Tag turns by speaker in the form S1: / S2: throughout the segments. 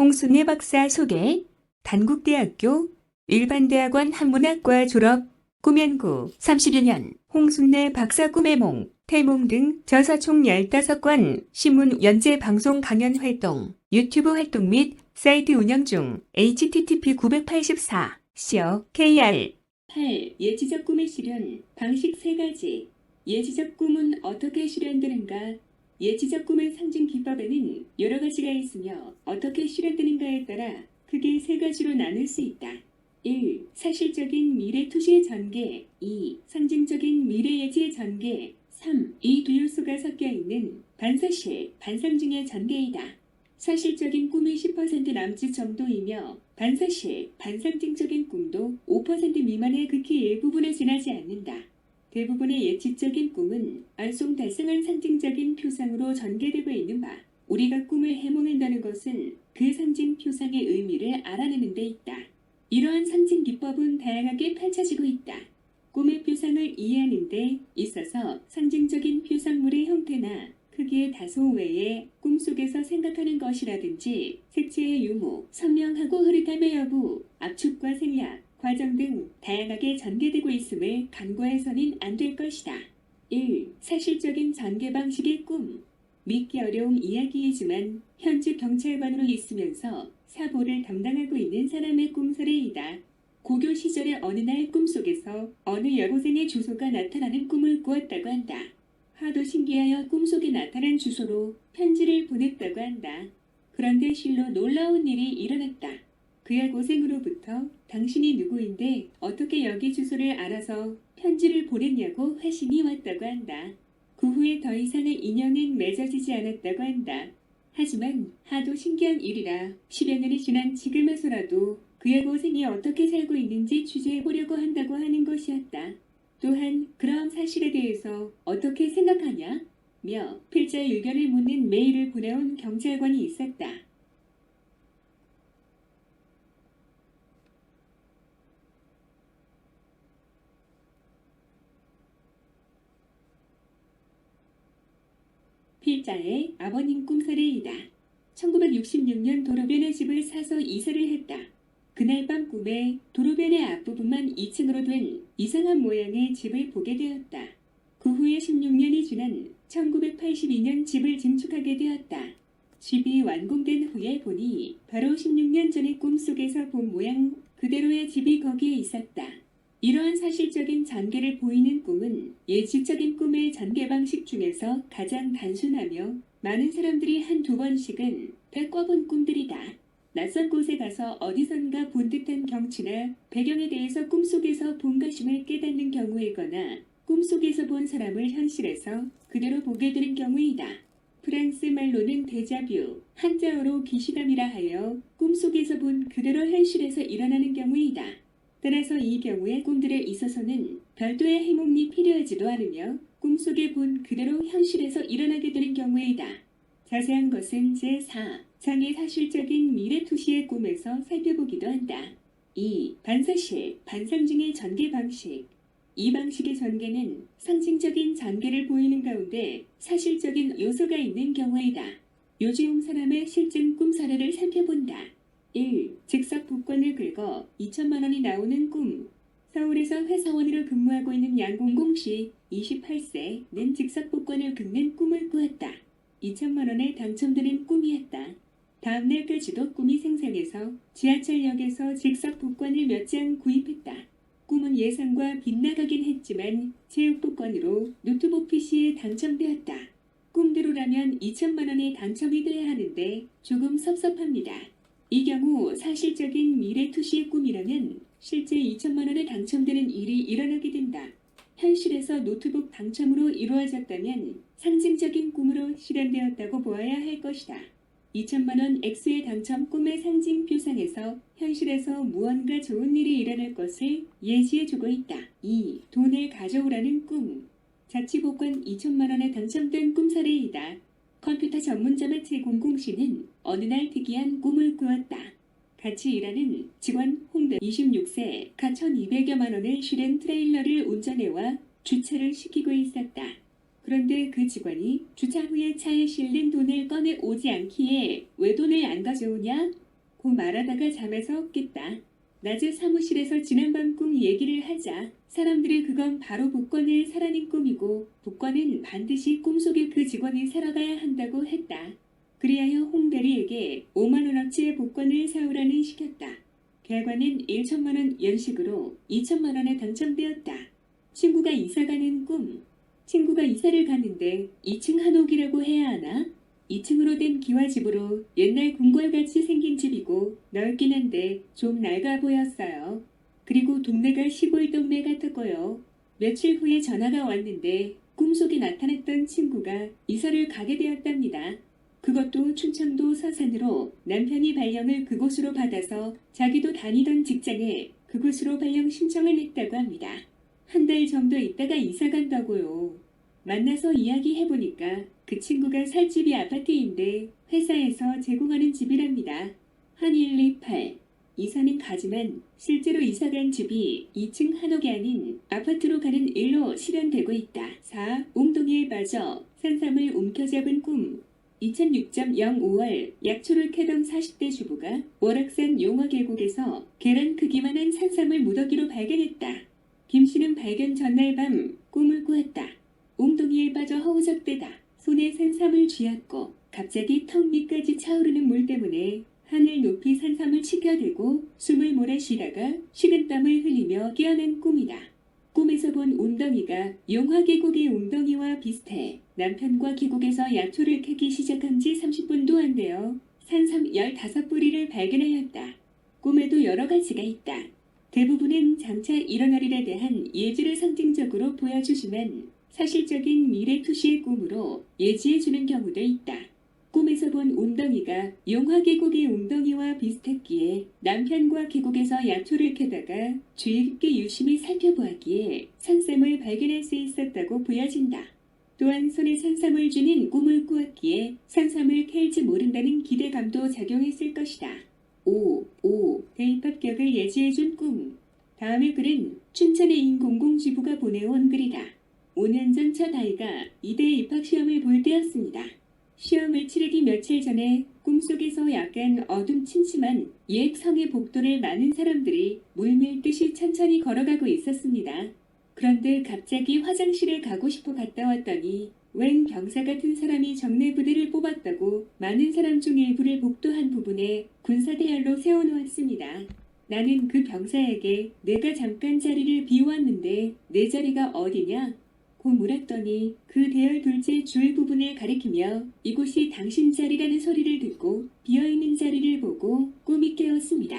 S1: 홍순애 박사 소개, 단국대학교 일반대학원 한문학과 졸업, 꿈연구 30여 년, 홍순애 박사 꿈의 몽, 태몽 등 저서 총 15권, 신문 연재 방송 강연 활동, 유튜브 활동 및 사이트 운영 중 http 984 co kr 8. 예지적 꿈의 실현 방식 3가지 예지적 꿈은 어떻게 실현되는가? 예지적 꿈의 상징 기법에는 여러 가지가 있으며 어떻게 실현되는가에 따라 크게 세 가지로 나눌 수 있다. 1. 사실적인 미래 투시의 전개 2. 상징적인 미래 예지의 전개 3. 이 두 요소가 섞여 있는 반사실, 반상징의 전개이다. 사실적인 꿈이 10% 남짓 정도이며 반사실, 반상징적인 꿈도 5% 미만의 극히 일부분에 지나지 않는다. 대부분의 예측적인 꿈은 알쏭달쏭한 상징적인 표상으로 전개되고 있는 바 우리가 꿈을 해몽한다는 것은 그 상징 표상의 의미를 알아내는 데 있다. 이러한 상징 기법은 다양하게 펼쳐지고 있다. 꿈의 표상을 이해하는 데 있어서 상징적인 표상물의 형태나 크기의 다소 외에 꿈속에서 생각하는 것이라든지 색채의 유무, 선명하고 흐릿함의 여부, 압축과 생략, 과정 등 다양하게 전개되고 있음을 간과해서는 안 될 것이다. 1. 사실적인 전개 방식의 꿈 믿기 어려운 이야기이지만 현직 경찰관으로 있으면서 사보를 담당하고 있는 사람의 꿈사례이다. 고교 시절의 어느 날 꿈속에서 어느 여고생의 주소가 나타나는 꿈을 꾸었다고 한다. 하도 신기하여 꿈속에 나타난 주소로 편지를 보냈다고 한다. 그런데 실로 놀라운 일이 일어났다. 그 여고생으로부터 당신이 누구인데 어떻게 여기 주소를 알아서 편지를 보냈냐고 회신이 왔다고 한다. 그 후에 더 이상의 인연은 맺어지지 않았다고 한다. 하지만 하도 신기한 일이라 10여 년이 지난 지금에서라도 그 여고생이 어떻게 살고 있는지 취재해 보려고 한다고 하는 것이었다. 또한 그러한 사실에 대해서 어떻게 생각하냐? 며 필자의 의견을 묻는 메일을 보내온 경찰관이 있었다. 필자의 아버님 꿈사례이다. 1966년 도로변의 집을 사서 이사를 했다. 그날 밤 꿈에 도로변의 앞부분만 2층으로 된 이상한 모양의 집을 보게 되었다. 그 후에 16년이 지난 1982년 집을 증축하게 되었다. 집이 완공된 후에 보니 바로 16년 전의 꿈속에서 본 모양 그대로의 집이 거기에 있었다. 이러한 사실적인 전개를 보이는 꿈은 예측적인 꿈의 전개 방식 중에서 가장 단순하며 많은 사람들이 한 두 번씩은 뺏꿔본 꿈들이다. 낯선 곳에 가서 어디선가 본 듯한 경치나 배경에 대해서 꿈속에서 본 것임을 깨닫는 경우이거나 꿈속에서 본 사람을 현실에서 그대로 보게 되는 경우이다. 프랑스 말로는 데자뷰, 한자어로 기시감이라 하여 꿈속에서 본 그대로 현실에서 일어나는 경우이다. 따라서 이 경우에 꿈들에 있어서는 별도의 해몽이 필요하지도 않으며 꿈속에 본 그대로 현실에서 일어나게 되는 경우이다. 자세한 것은 제4 장의 사실적인 미래 투시의 꿈에서 살펴보기도 한다. 2. 반사실, 반상징의 전개 방식. 이 방식의 전개는 상징적인 전개를 보이는 가운데 사실적인 요소가 있는 경우이다. 요지용 사람의 실증 꿈 사례를 살펴본다. 1. 즉석 복권을 긁어 2천만 원이 나오는 꿈. 서울에서 회사원으로 근무하고 있는 양공공 씨 28세는 즉석 복권을 긁는 꿈을 꾸었다. 2천만 원에 당첨되는 꿈이었다. 다음날까지도 꿈이 생생해서 지하철역에서 즉석 복권을 몇 장 구입했다. 꿈은 예상과 빗나가긴 했지만 체육 복권으로 노트북 PC에 당첨되었다. 꿈대로라면 2천만 원에 당첨이 돼야 하는데 조금 섭섭합니다. 이 경우 사실적인 미래 투시의 꿈이라면 실제 2천만 원에 당첨되는 일이 일어나게 된다. 현실에서 노트북 당첨으로 이루어졌다면 상징적인 꿈으로 실현되었다고 보아야 할 것이다. 2천만 원 X의 당첨 꿈의 상징 표상에서 현실에서 무언가 좋은 일이 일어날 것을 예시해주고 있다. 2. 돈을 가져오라는 꿈. 자취복권 2천만 원에 당첨된 꿈 사례이다. 컴퓨터 전문점의 제공공 씨는 어느 날 특이한 꿈을 꾸었다. 같이 일하는 직원 홍대 26세가 1200여만 원을 실은 트레일러를 운전해와 주차를 시키고 있었다. 그런데 그 직원이 주차 후에 차에 실린 돈을 꺼내 오지 않기에 왜 돈을 안 가져오냐? 고 말하다가 잠에서 깼다. 낮에 사무실에서 지난밤 꿈 얘기를 하자 사람들이 그건 바로 복권을 사라는 꿈이고 복권은 반드시 꿈속의 그 직원이 살아가야 한다고 했다. 그리하여 홍대리에게 5만 원어치의 복권을 사오라는 시켰다. 결과는 1천만 원 연식으로 2천만 원에 당첨되었다. 친구가 이사가는 꿈. 친구가 이사를 가는데 2층 한옥이라고 해야 하나? 2층으로 된 기와집으로 옛날 궁궐같이 생긴 집이고 넓긴 한데 좀 낡아 보였어요. 그리고 동네가 시골 동네 같았고요. 며칠 후에 전화가 왔는데 꿈속에 나타났던 친구가 이사를 가게 되었답니다. 그것도 춘천도 서산으로 남편이 발령을 그곳으로 받아서 자기도 다니던 직장에 그곳으로 발령 신청을 했다고 합니다. 한 달 정도 있다가 이사 간다고요. 만나서 이야기해보니까 그 친구가 살 집이 아파트인데 회사에서 제공하는 집이랍니다. 한 128. 이사는 가지만 실제로 이사 간 집이 2층 한옥이 아닌 아파트로 가는 일로 실현되고 있다. 4. 웅덩이에 빠져 산삼을 움켜잡은 꿈. 2006.0 5월 약초를 캐던 40대 주부가 월악산 용화 계곡에서 계란 크기만한 산삼을 무더기로 발견했다. 김 씨는 발견 전날 밤 꿈을 꾸었다. 웅덩이에 빠져 허우적대다. 손에 산삼을 쥐었고 갑자기 턱 밑까지 차오르는 물 때문에 하늘 높이 산삼을 치켜들고 숨을 몰아 쉬다가 식은땀을 흘리며 깨어난 꿈이다. 꿈에서 본 웅덩이가 용화 계곡의 웅덩이와 비슷해 남편과 계곡에서 약초를 캐기 시작한 지 30분도 안 되어 산삼 15뿌리를 발견하였다. 꿈에도 여러 가지가 있다. 대부분은 장차 일어날 일에 대한 예지를 상징적으로 보여주지만 사실적인 미래 투시의 꿈으로 예지해주는 경우도 있다. 꿈에서 본 웅덩이가 용화 계곡의 웅덩이와 비슷했기에 남편과 계곡에서 약초를 캐다가 주의 깊게 유심히 살펴보았기에 산삼을 발견할 수 있었다고 보여진다. 또한 손에 산삼을 쥐는 꿈을 꾸었기에 산삼을 캘지 모른다는 기대감도 작용했을 것이다. 5. 5. 대입합격을 예지해준 꿈. 다음의 글은 춘천의 인공공지부가 보내온 글이다. 5년 전 첫 아이가 이대 입학 시험을 볼 때였습니다. 시험을 치르기 며칠 전에 꿈속에서 약간 어둠 침침한 옛 성의 복도를 많은 사람들이 물밀듯이 천천히 걸어가고 있었습니다. 그런데 갑자기 화장실에 가고 싶어 갔다 왔더니 웬 병사 같은 사람이 정례 부대를 뽑았다고 많은 사람 중 일부를 복도 한 부분에 군사대열로 세워놓았습니다. 나는 그 병사에게 내가 잠깐 자리를 비웠는데 내 자리가 어디냐? 고 물었더니 그 대열 둘째 줄 부분을 가리키며 이곳이 당신 자리라는 소리를 듣고 비어있는 자리를 보고 꿈이 깨었습니다.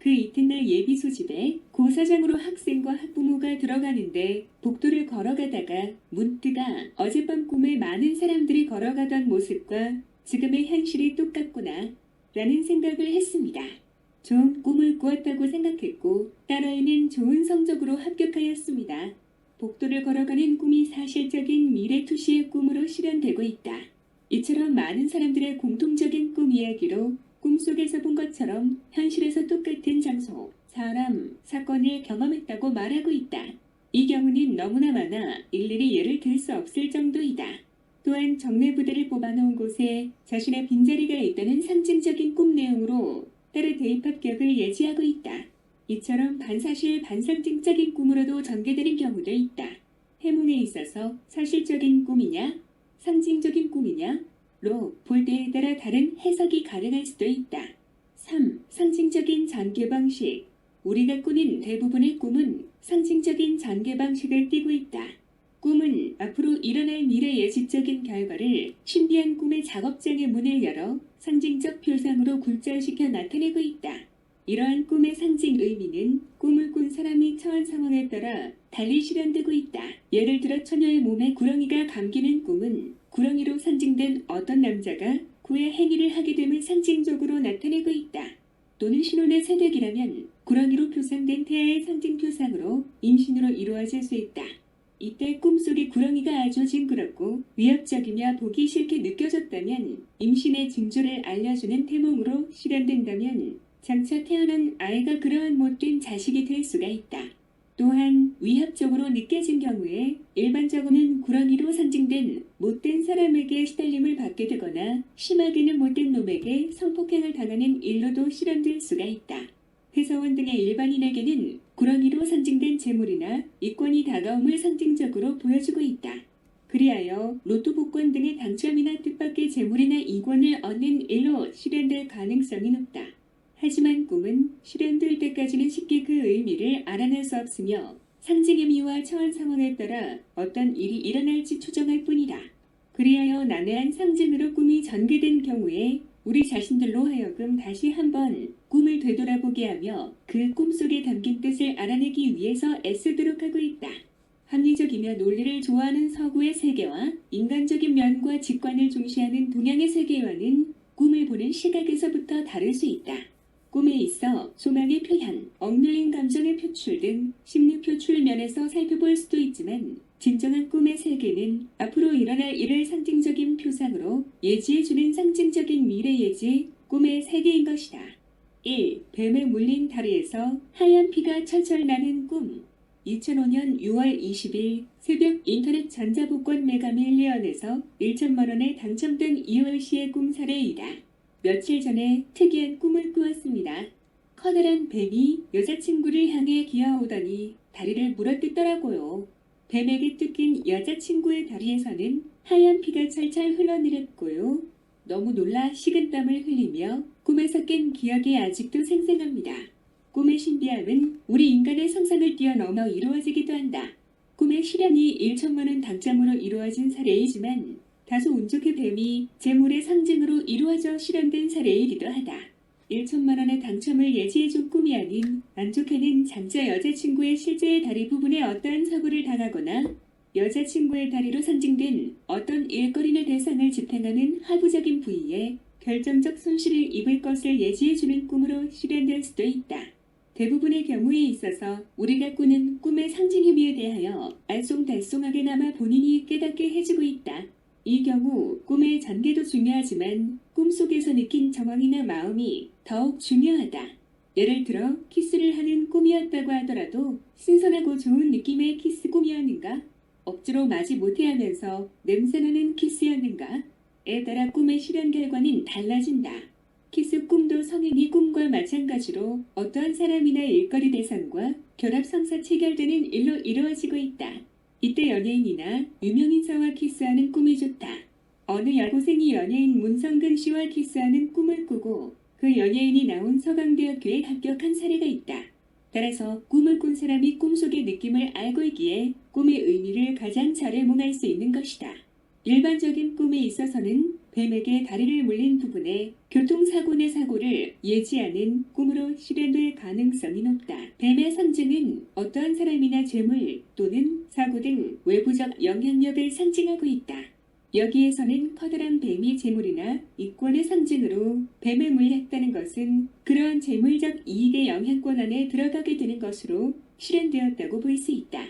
S1: 그 이튿날 예비 소집에 고사장으로 학생과 학부모가 들어가는데 복도를 걸어가다가 문득아 어젯밤 꿈에 많은 사람들이 걸어가던 모습과 지금의 현실이 똑같구나 라는 생각을 했습니다. 좋은 꿈을 꾸었다고 생각했고 따라에는 좋은 성적으로 합격하였습니다. 복도를 걸어가는 꿈이 사실적인 미래 투시의 꿈으로 실현되고 있다. 이처럼 많은 사람들의 공통적인 꿈 이야기로 꿈속에서 본 것처럼 현실에서 똑같은 장소, 사람, 사건을 경험했다고 말하고 있다. 이 경우는 너무나 많아 일일이 예를 들 수 없을 정도이다. 또한 정례 부대를 뽑아놓은 곳에 자신의 빈자리가 있다는 상징적인 꿈 내용으로 따라 대입 합격을 예지하고 있다. 이처럼 반사실 반상징적인 꿈으로도 전개되는 경우도 있다. 해몽에 있어서 사실적인 꿈이냐, 상징적인 꿈이냐, 로 볼 때에 따라 다른 해석이 가능할 수도 있다. 3. 상징적인 전개 방식. 우리가 꾸는 대부분의 꿈은 상징적인 전개 방식을 띠고 있다. 꿈은 앞으로 일어날 미래 예지적인 결과를 신비한 꿈의 작업장의 문을 열어 상징적 표상으로 굴절시켜 나타내고 있다. 이러한 꿈의 상징 의미는 꿈을 꾼 사람이 처한 상황에 따라 달리 실현되고 있다. 예를 들어 처녀의 몸에 구렁이가 감기는 꿈은 구렁이로 상징된 어떤 남자가 그의 행위를 하게 됨을 상징적으로 나타내고 있다. 또는 신혼의 새댁이라면 구렁이로 표상된 태아의 상징 표상으로 임신으로 이루어질 수 있다. 이때 꿈속의 구렁이가 아주 징그럽고 위협적이며 보기 싫게 느껴졌다면 임신의 징조를 알려주는 태몽으로 실현된다면 장차 태어난 아이가 그러한 못된 자식이 될 수가 있다. 또한 위협적으로 느껴진 경우에 일반적으로는 구렁이로 상징된 못된 사람에게 시달림을 받게 되거나 심하게는 못된 놈에게 성폭행을 당하는 일로도 실현될 수가 있다. 회사원 등의 일반인에게는 구렁이로 상징된 재물이나 이권이 다가옴을 상징적으로 보여주고 있다. 그리하여 로또 복권 등의 당첨이나 뜻밖의 재물이나 이권을 얻는 일로 실현될 가능성이 높다. 하지만 꿈은 실현될 때까지는 쉽게 그 의미를 알아낼 수 없으며 상징 의 미와 처한 상황에 따라 어떤 일이 일어날지 추정할 뿐이다. 그리하여 난해한 상징으로 꿈이 전개된 경우에 우리 자신들로 하여금 다시 한번 꿈을 되돌아보게 하며 그 꿈 속에 담긴 뜻을 알아내기 위해서 애쓰도록 하고 있다. 합리적이며 논리를 좋아하는 서구의 세계와 인간적인 면과 직관을 중시하는 동양의 세계와는 꿈을 보는 시각에서부터 다를 수 있다. 꿈에 있어 소망의 표현, 억눌린 감정의 표출 등 심리 표출 면에서 살펴볼 수도 있지만 진정한 꿈의 세계는 앞으로 일어날 일을 상징적인 표상으로 예지해주는 상징적인 미래 예지, 꿈의 세계인 것이다. 1. 뱀에 물린 다리에서 하얀 피가 철철 나는 꿈 2005년 6월 20일 새벽 인터넷 전자복권 매가 밀리언에서 1천만 원에 당첨된 이효을 씨의 꿈 사례이다. 며칠 전에 특이한 꿈을 꾸었습니다. 커다란 뱀이 여자친구를 향해 기어오더니 다리를 물어뜯더라고요. 뱀에게 뜯긴 여자친구의 다리에서는 하얀 피가 철철 흘러내렸고요. 너무 놀라 식은땀을 흘리며 꿈에서 깬 기억이 아직도 생생합니다. 꿈의 신비함은 우리 인간의 상상을 뛰어넘어 이루어지기도 한다. 꿈의 실현이 1천만 원 당첨으로 이루어진 사례이지만 다소 운 좋게 뱀이 재물의 상징으로 이루어져 실현된 사례이기도 하다. 1천만 원의 당첨을 예지해준 꿈이 아닌 안 좋게는 장자 여자친구의 실제의 다리 부분에 어떠한 사고를 당하거나 여자친구의 다리로 상징된 어떤 일거리나 대상을 지탱하는 하부적인 부위에 결정적 손실을 입을 것을 예지해주는 꿈으로 실현될 수도 있다. 대부분의 경우에 있어서 우리가 꾸는 꿈의 상징 의미에 대하여 알쏭달쏭하게나마 본인이 깨닫게 해주고 있다. 이 경우 꿈의 전개도 중요하지만 꿈속에서 느낀 정황이나 마음이 더욱 중요하다. 예를 들어 키스를 하는 꿈이었다고 하더라도 신선하고 좋은 느낌의 키스 꿈이었는가? 억지로 마지 못해 하면서 냄새나는 키스였는가? 에 따라 꿈의 실현 결과는 달라진다. 키스 꿈도 성행이 꿈과 마찬가지로 어떠한 사람이나 일거리 대상과 결합 성사 체결되는 일로 이루어지고 있다. 이때 연예인이나 유명인사와 키스하는 꿈이 좋다. 어느 여고생이 연예인 문성근 씨와 키스하는 꿈을 꾸고 그 연예인이 나온 서강대학교에 합격한 사례가 있다. 따라서 꿈을 꾼 사람이 꿈속의 느낌을 알고 있기에 꿈의 의미를 가장 잘 해몽할 수 있는 것이다. 일반적인 꿈에 있어서는 뱀에게 다리를 물린 부분에 교통사고 내 사고를 예지하는 꿈으로 실현될 가능성이 높다. 뱀의 상징은 어떠한 사람이나 재물 또는 사고 등 외부적 영향력을 상징하고 있다. 여기에서는 커다란 뱀이 재물이나 이권의 상징으로 뱀에 물렸다는 것은 그러한 재물적 이익의 영향권 안에 들어가게 되는 것으로 실현되었다고 볼 수 있다.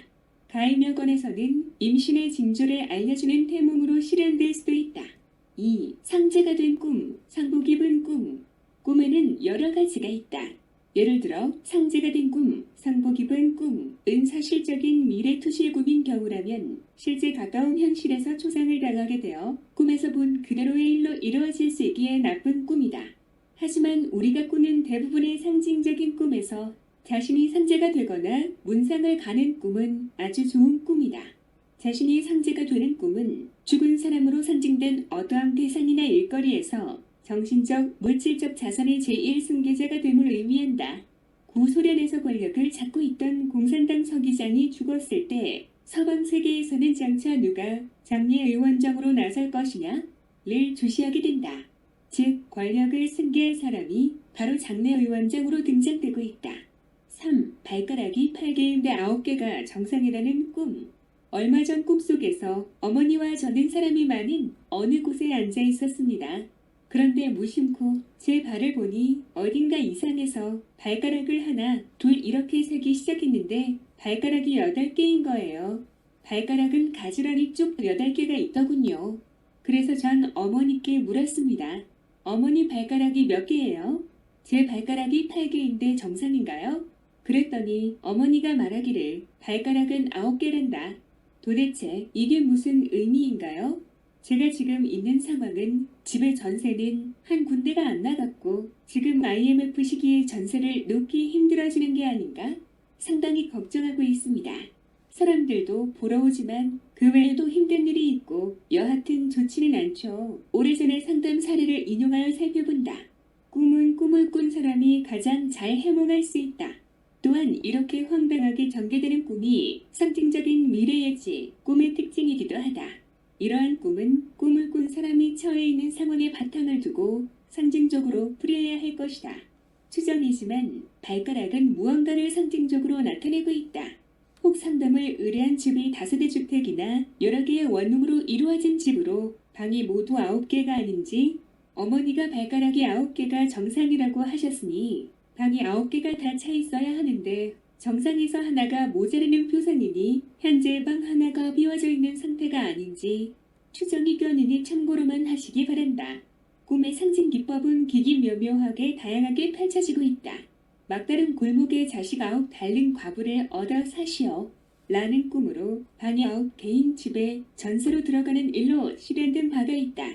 S1: 가임여건에서는 임신의 징조를 알려주는 태몽으로 실현될 수도 있다. 2. 상제가 된 꿈, 상복 입은 꿈. 꿈에는 여러 가지가 있다. 예를 들어 상제가 된 꿈, 상복 입은 꿈은 사실적인 미래 투실 꿈인 경우라면 실제 가까운 현실에서 초상을 당하게 되어 꿈에서 본 그대로의 일로 이루어질 수 있기에 나쁜 꿈이다. 하지만 우리가 꾸는 대부분의 상징적인 꿈에서 자신이 상제가 되거나 문상을 가는 꿈은 아주 좋은 꿈이다. 자신이 상제가 되는 꿈은 죽은 사람으로 상징된 어떠한 대상이나 일거리에서 정신적, 물질적 자산의 제1승계자가 됨을 의미한다. 구소련에서 권력을 잡고 있던 공산당 서기장이 죽었을 때 서방 세계에서는 장차 누가 장례 의원장으로 나설 것이냐를 주시하게 된다. 즉 권력을 승계할 사람이 바로 장례 의원장으로 등장되고 있다. 3. 발가락이 8개인데 9개가 정상이라는 꿈. 얼마 전 꿈속에서 어머니와 저는 사람이 많은 어느 곳에 앉아 있었습니다. 그런데 무심코 제 발을 보니 어딘가 이상해서 발가락을 하나, 둘 이렇게 세기 시작했는데 발가락이 8개인 거예요. 발가락은 가지런히 쭉 8개가 있더군요. 그래서 전 어머니께 물었습니다. 어머니 발가락이 몇 개예요? 제 발가락이 8개인데 정상인가요? 그랬더니 어머니가 말하기를 발가락은 아홉 개란다. 도대체 이게 무슨 의미인가요? 제가 지금 있는 상황은 집의 전세는 한 군데가 안 나갔고 지금 IMF 시기에 전세를 놓기 힘들어지는 게 아닌가? 상당히 걱정하고 있습니다. 사람들도 보러 오지만 그 외에도 힘든 일이 있고 여하튼 좋지는 않죠. 오래전에 상담 사례를 인용하여 살펴본다. 꿈은 꿈을 꾼 사람이 가장 잘 해몽할 수 있다. 또한 이렇게 황당하게 전개되는 꿈이 상징적인 미래 예지, 꿈의 특징이기도 하다. 이러한 꿈은 꿈을 꾼 사람이 처해 있는 상황에 바탕을 두고 상징적으로 풀이해야 할 것이다. 추정이지만 발가락은 무언가를 상징적으로 나타내고 있다. 혹 상담을 의뢰한 집이 다세대 주택이나 여러 개의 원룸으로 이루어진 집으로 방이 모두 아홉 개가 아닌지 어머니가 발가락이 아홉 개가 정상이라고 하셨으니 방이 아홉 개가 다 차 있어야 하는데 정상에서 하나가 모자라는 표상이니 현재 방 하나가 비워져 있는 상태가 아닌지 추정이 껴니니 참고로만 하시기 바란다. 꿈의 상징 기법은 기기 묘묘하게 다양하게 펼쳐지고 있다. 막다른 골목에 자식 아홉 달린 과부를 얻어 사시오. 라는 꿈으로 방이 아홉 개인 집에 전세로 들어가는 일로 실현된 바가 있다.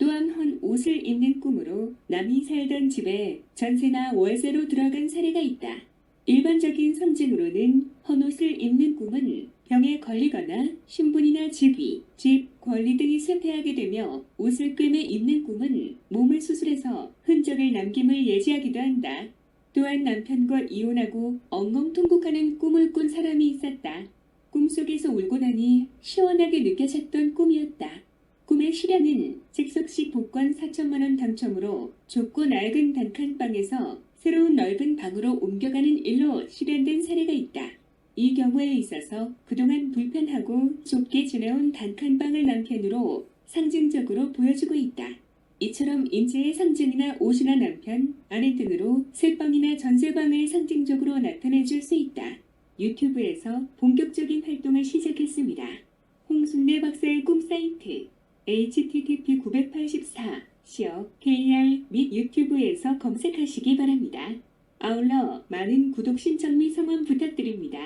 S1: 또한 헌 옷을 입는 꿈으로 남이 살던 집에 전세나 월세로 들어간 사례가 있다. 일반적인 상징으로는 헌옷을 입는 꿈은 병에 걸리거나 신분이나 직위, 집, 권리 등이 쇠퇴하게 되며 옷을 꿰매 입는 꿈은 몸을 수술해서 흔적을 남김을 예지하기도 한다. 또한 남편과 이혼하고 엉엉통곡하는 꿈을 꾼 사람이 있었다. 꿈속에서 울고 나니 시원하게 느껴졌던 꿈이었다. 꿈의 실현은 즉석식 복권 4천만 원 당첨으로 좁고 낡은 단칸방에서 새로운 넓은 방으로 옮겨가는 일로 실현된 사례가 있다. 이 경우에 있어서 그동안 불편하고 좁게 지내온 단칸방을 남편으로 상징적으로 보여주고 있다. 이처럼 인재의 상징이나 옷이나 남편, 아내 등으로 새방이나 전세방을 상징적으로 나타내 줄 수 있다. 유튜브에서 본격적인 활동을 시작했습니다. 홍순례 박사의 꿈 사이트 http 984 시어 kr 및 유튜브에서 검색하시기 바랍니다. 아울러 많은 구독 신청 및 성원 부탁드립니다.